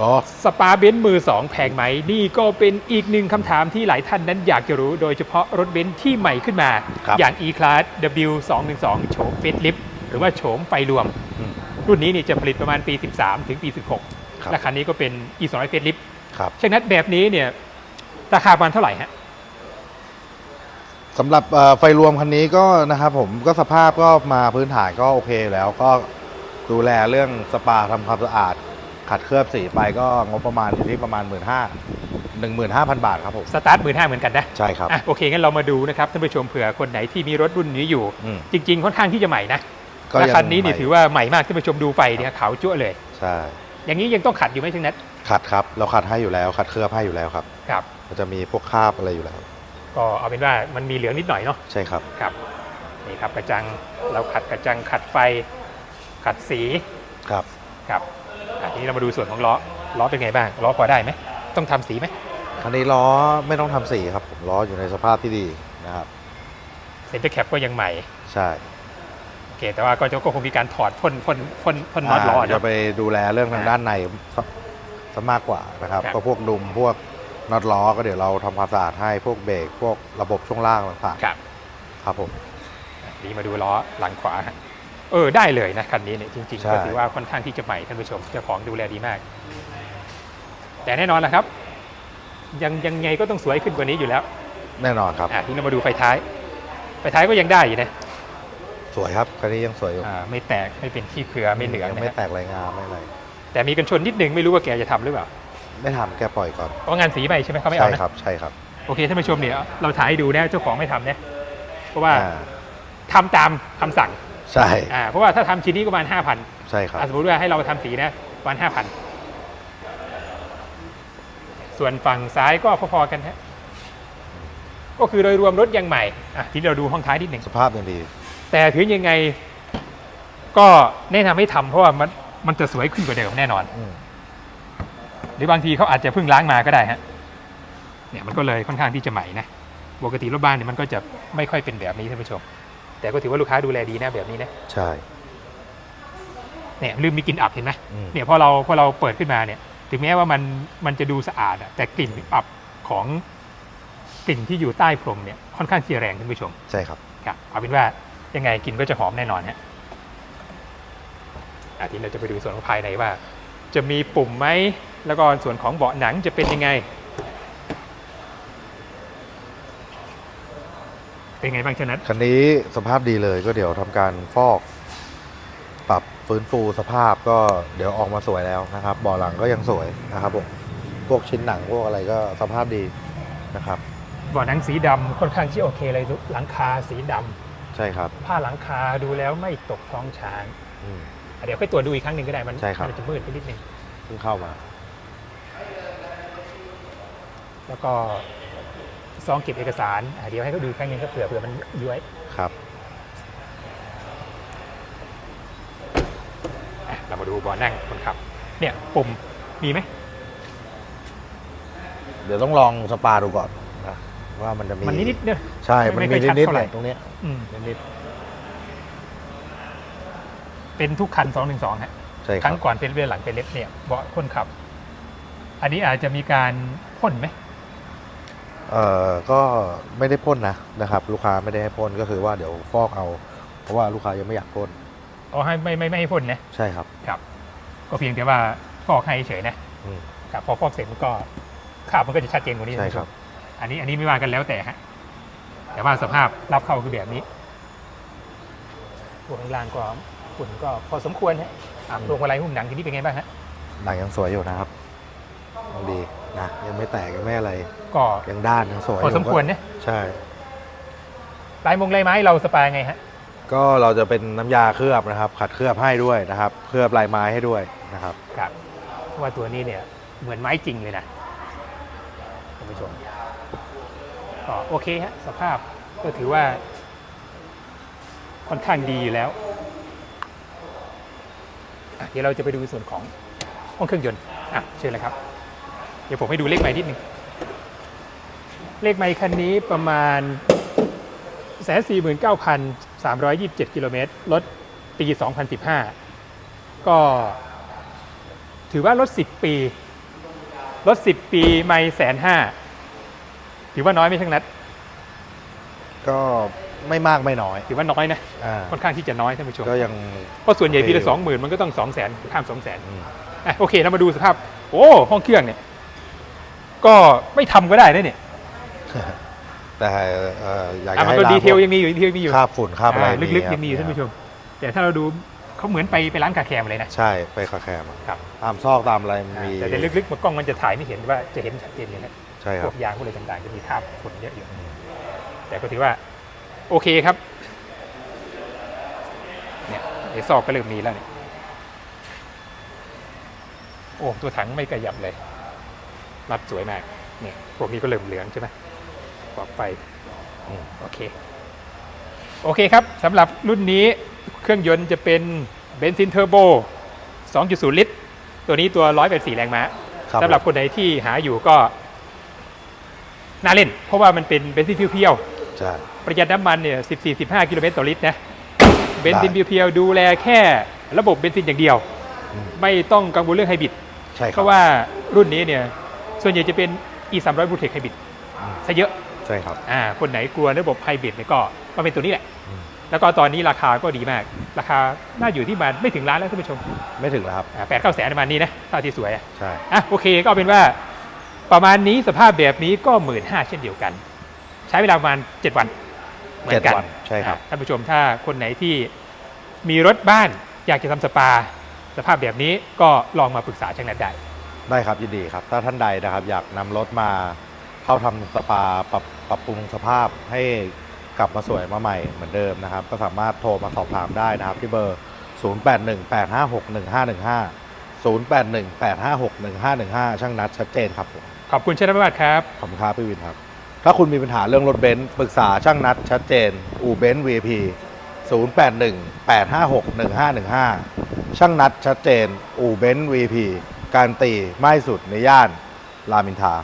อ๋อ สปาเบนซ์มือ2แพงไหม นี่ก็เป็นอีกหนึ่งคำถามที่หลายท่านนั้นอยากจะรู้ โดยเฉพาะรถเบนซ์ที่ใหม่ขึ้นมา ครับ อย่าง E-Class W212 โฉมเฟสลิฟหรือว่าโฉมไฟรวม อืม รุ่นนี้เนี่ยจะผลิตประมาณปี 13 ถึงปี ครับ 16และคันนี้ก็เป็น E200 เฟสลิฟครับฉะนั้นแบบนี้เนี่ยราคาประมาณเท่าไหร่ฮะ สำหรับเอ่อไฟรวมคันนี้ก็นะครับผมก็สภาพก็มาพื้นฐานก็โอเคแล้วก็ดูแลเรื่องสปาทำความสะอาด ขัดเคลือบสีไปก็งบประมาณอยู่ที่ประมาณ 1 5 0 0 0 15,000 บาทครับผม สตาร์ทหมื่นห้าเหมือนกันนะใช่ครับ อะโอเคงั้นเรามาดูนะครับท่านผู้ชมเผื่อคนไหนที่มีรถรุ่นนี้อยู่ อืม จริง ๆ ค่อนข้างที่จะใหม่นะก็และยังคันนี้นี่ใหม่ถือว่าใหม่มากท่านผู้ชมดูไฟเนี่ยขาวจั่วเลย ใช่ อย่างนี้ยังต้องขัดอยู่ไหมทั้งนั้นขัดครับ เราขัดให้อยู่แล้ว ขัดเคลือบให้อยู่แล้วครับครับ มันจะมีพวกคราบอะไรอยู่แล้ว ก็เอาเป็นว่ามันมีเหลืองนิดหน่อยเนาะใช่ครับ ครับนี่ครับกระจังเราขัดกระจังขัดไฟขัดสีครับ ครับ อะทีนี้เรามาดูส่วนของล้อล้อเป็นไงบ้างล้อพอได้ไหมต้องทำสีไหมคันนี้ล้อไม่ต้องทำสีครับผมล้ออยู่ในสภาพที่ดีนะครับ เซ็นเตอร์แคปก็ยังใหม่ใช่โอเคแต่ว่าก็จะก็คงมีการถอดพ่นพ่นพ่นพ่นน็อตล้อจะเนาะไปดูแลเรื่องทางอ่าด้านในซะซะมากกว่านะครับครับ ก็พวกดุมพวกน็อตล้อก็เดี๋ยวเราทำความสะอาดให้พวกเบรกพวกระบบช่วงล่างต่างครับๆครับผม นี่มาดูล้อหลังขวาฮะ เออได้เลยนะคันนี้เนี่ยจริงใช่ๆก็ถือว่าค่อนข้างที่จะใหม่ท่านผู้ชมเจ้าของดูแลดีมาก แต่แน่นอนแหละครับ ยังยังไงก็ต้องสวยขึ้นกว่านี้อยู่แล้ว แน่นอนครับอะทีนี้เรามาดูไฟท้าย ไฟท้ายก็ยังได้อยู่นะสวยครับคันนี้ยังสวยอยู่อ่าไม่แตกไม่เป็นขี้เผือไม่เหลืองยังนะไม่ฮะแตกรายงานไม่อะไรแต่มีกันชนนิดนึงไม่รู้ว่าแกจะทำหรือเปล่าไม่ทำแกปล่อยก่อนเพราะงานสีไปใช่ไหมเขาไม่ใช่เอานะครับใช่ครับโอเคท่านผู้ชมเนี่ยเราถ่ายให้ดูนะเจ้าของไม่ทำนะเพราะว่าอ่า ทำตามคำสั่ง ใช่อ่าเพราะว่าถ้าทำชิ้นนี้ก็ประมาณห้าพันใช่ครับสมมติว่าให้เราทำสีนะประมาณห้าพันส่วนฝั่งซ้ายก็พอๆกันฮะก็คือโดยรวมรถยังใหม่อะทีนี้เราดูห้องท้ายนิดหนึ่งสภาพยังดี แต่ถึงยังไง ก็แนะนำให้ทำเพราะว่ามันมันจะสวยขึ้นกว่าเดิมแน่นอนอืมหรือบางทีเขาอาจจะเพิ่งล้างมาก็ได้ฮะเนี่ยมันก็เลยค่อนข้างที่จะใหม่นะปกติรถบ้านเนี่ยมันก็จะไม่ค่อยเป็นแบบนี้ท่านผู้ชม แต่ก็ถือว่าลูกค้าดูแลดีนะแบบนี้นะใช่เนี่ยลืมมีกลิ่นอับเห็นไหมอืม เนี่ยพอเราพอเราเปิดขึ้นมาเนี่ย ถึงแม้ว่ามันมันจะดูสะอาดอะแต่กลิ่นอับของกลิ่นที่อยู่ใต้พรมเนี่ยค่อนข้างที่จะแรงท่านผู้ชมใช่ครับ ครับเอาเป็นว่ายังไงกลิ่นก็จะหอมแน่นอนฮะอาทีนี้เราจะไปดูส่วนของภายในว่า จะมีปุ่มไหมแล้วก็ส่วนของเบาะหนังจะเป็นยังไง เป็นไงบ้างชนัทคันนี้สภาพดีเลยก็เดี๋ยวทำการฟอก ปรับฟื้นฟูสภาพก็เดี๋ยวออกมาสวยแล้วนะครับเบาะหลังก็ยังสวยนะครับผมพวกชิ้นหนังพวกอะไรก็สภาพดีนะครับเบาะหนังสีดำค่อนข้างที่โอเคเลยหลังคาสีดำใช่ครับผ้าหลังคาดูแล้วไม่ตกท้องช้างอืมเดี๋ยวค่อยตรวจดูอีกครั้งหนึ่งก็ได้มันใช่ครับ มันจะมืดไปนิดนึงเพิ่งเข้ามา แล้วก็ ซองเก็บเอกสารอะเดี๋ยวให้เขาดูอีกครั้งหนึ่งก็เผื่อเผื่อมันย้วยครับ อะเรามาดูเบาะนั่งคนขับ เนี่ยปุ่มมีไหมเดี๋ยวต้องลองสปาดูก่อนนะว่ามันจะมีมันนิดๆเนี่ยใช่ มันไม่มีค่อยชัดนิดเท่าๆไหร่ เนี่ยตรงเนี้ยอืมนิดเป็นทุกคัน212ฮะ ๆใช่คครัรั้บงก่อนเป็นเรือหลังเป็นเล็บเนี่ยเบาะคนขับ อันนี้อาจจะมีการพ่นไหม เอ่อก็ไม่ได้พ่นนะนะครับ ลูกค้าไม่ได้ให้พ่นก็คือว่าเดี๋ยวฟอกเอา เพราะว่าลูกค้ายังไม่อยากพ่นอ๋อให้ไม่ไม่ไม่ให้พ่นนะใช่ครับ ครับ ก็เพียงแต่ว่าฟอกให้เฉยนะอืม ครับพอฟอกเสร็จมันก็ขาบมันก็จะชัดเจนกว่านี้ใช่นะครับ อันนี้อันนี้ไม่ว่ากันแล้วแต่ฮะแต่ว่าสภาพรับเข้าคือแบบนี้ตัวข้างล่างก็ฝุ่นก็พอสมควรฮะอะพวงมาลัยหุ้มหนังทีนี้เป็นไงบ้างฮะ หนังยังสวยอยู่นะครับยังดี นะยังไม่แตกยังไม่อะไรก็ยังด้านยังสวยพอสมควรยู่นะใช่ลายมงลายไม้เราสปายไงฮะก็เราจะเป็นน้ำยาเคลือบนะครับ ขัดเคลือบให้ด้วยนะครับ เคลือบลายไม้ให้ด้วยนะครับครับเพราะว่าตัวนี้เนี่ยเหมือนไม้จริงเลยนะท่านผู้ชมก็โอเคฮะสภาพก็ถือว่า ค่อนข้างดีอยู่แล้วอะเดี๋ยวเราจะไปดูส่วนของห้องเครื่องยนต์อะเชิญเลยครับ เดี๋ยวผมให้ดูเลขไมล์นิดหนึ่งเลขไมล์คันนี้ประมาณแสนสี่หมื่นเก้าพันสามร้อยยี่สิบเจ็ดกิโลเมตรรถปี2015ก็ถือว่ารถ10ปี รถ10ปีไม่แสนห้าถือว่าน้อยไหมช่างนัด ก็ไม่มากไม่น้อย ถือว่าน้อยนะ อ่าค่อนข้างที่จะน้อยท่านผู้ชม ก็ยัง เพราะส่วนใหญ่ปีละโอเคสองหมื่นมันก็ต้องสองแสนข้ามสองแสนอืมอะโอเคเรามาดูสภาพ โอ้ ห้องเครื่องเนี่ย ก็ไม่ทำก็ได้นะเนี่ยแต่เอ่ออยากอะจะมันให้ก็ล้างดีเทลยังมีอยู่ดีเทลยังมีอยู่คราบฝุ่นคราบอะไรอ่าลึกๆครับยังมีอยู่ท่านผู้ชม แต่ถ้าเราดูเขาเหมือนไปไปร้านคาแคร์มาเลยนะ ใช่ไปคาแคมอะครับ ตามซอกตามอะไรมีแต่แต่ลึกๆมันกล้องมันจะถ่ายไม่เห็นว่าจะเห็นชัดเจนเลยนะใช่คพรัวบ กยางพวกอะไรต่างๆจะมีคราบฝุ่นเยอะอยู่แต่ก็ถือว่า โอเคครับเนี่ยไอ้ซอกก็เริ่มมีแล้วเนี่ยโอ้ตัวถังไม่กระยับเลย รัดสวยมากเนี่ยพวกนี้ก็เริ่มเหลืองใช่ไหมปอกไปอืมโอเค โอเคครับสำหรับรุ่นนี้เครื่องยนต์จะเป็นเบนซินเทอร์โบ 2.0 ลิตร ตัวนี้ตัว 184 แรงม้าครับสำหรับคนไหนที่หาอยู่ก็ น่าเล่น เพราะว่ามันเป็นเบนซินเพียวใช่ๆประหยัดน้ำมันเนี่ย 14-15 กิโลเมตรต่อลิตรนะเบนซินได้เพียวๆดูแลแค่ระบบเบนซินอย่างเดียวอืมไม่ต้องกังวลเรื่องไฮบริดใช่คเพรับราะว่ารุ่นนี้เนี่ย ส่วนใหญ่จะเป็น e 3 0 0 b l u t e c h Hybrid อืมซะเยอะใช่ครับอ่าคนไหนกลัวระบบไฮบริดเนี่ยก็มาเป็นตัวนี้แหละอืมแล้วก็ตอนนี้ราคาก็ดีมาก ราคาน่าอยู่ที่ประมาณไม่ถึงล้านแล้วท่านผู้ชมไม่ถึงแล้วครับแปดเก้าแสนประมาณนี้นะเท่าที่สวยอะใช่อะโอเคก็เอาเป็นว่าประมาณนี้สภาพแบบนี้ก็หมื่นห้าเช่นเดียวกัน ใช้เวลาประมาณ7วันเหมือนกัเจ็ดวันใช่ครับอะท่านผู้ชมถ้าคนไหนที่มีรถบ้านอยากจะทำสปา สภาพแบบนี้ก็ลองมาปรึกษาช่างนัดได้ ได้ครับยินดีครับ ถ้าท่านใดนะครับ อยากนำรถมาเข้าทำสปาปรับปรับปรุงสภาพให้กลับมาสวยมาใหม่เหมือนเดิมนะครับ ก็สามารถโทรมาสอบถามได้นะครับ ที่เบอร์ 0818561515 0818561515 ช่างนัดชัดเจนครับผมขอบคุณช่างนัดมากครับ ขอบคุณครับพี่วินครับ ถ้าคุณมีปัญหาเรื่องรถเบนซ์ปรึกษาช่างนัดชัดเจน อู่เบนซ์ VIP 0818561515 ช่างนัดชัดเจน อู่เบนซ์ VIP การตีไม่สุดในย่านรามอินทรา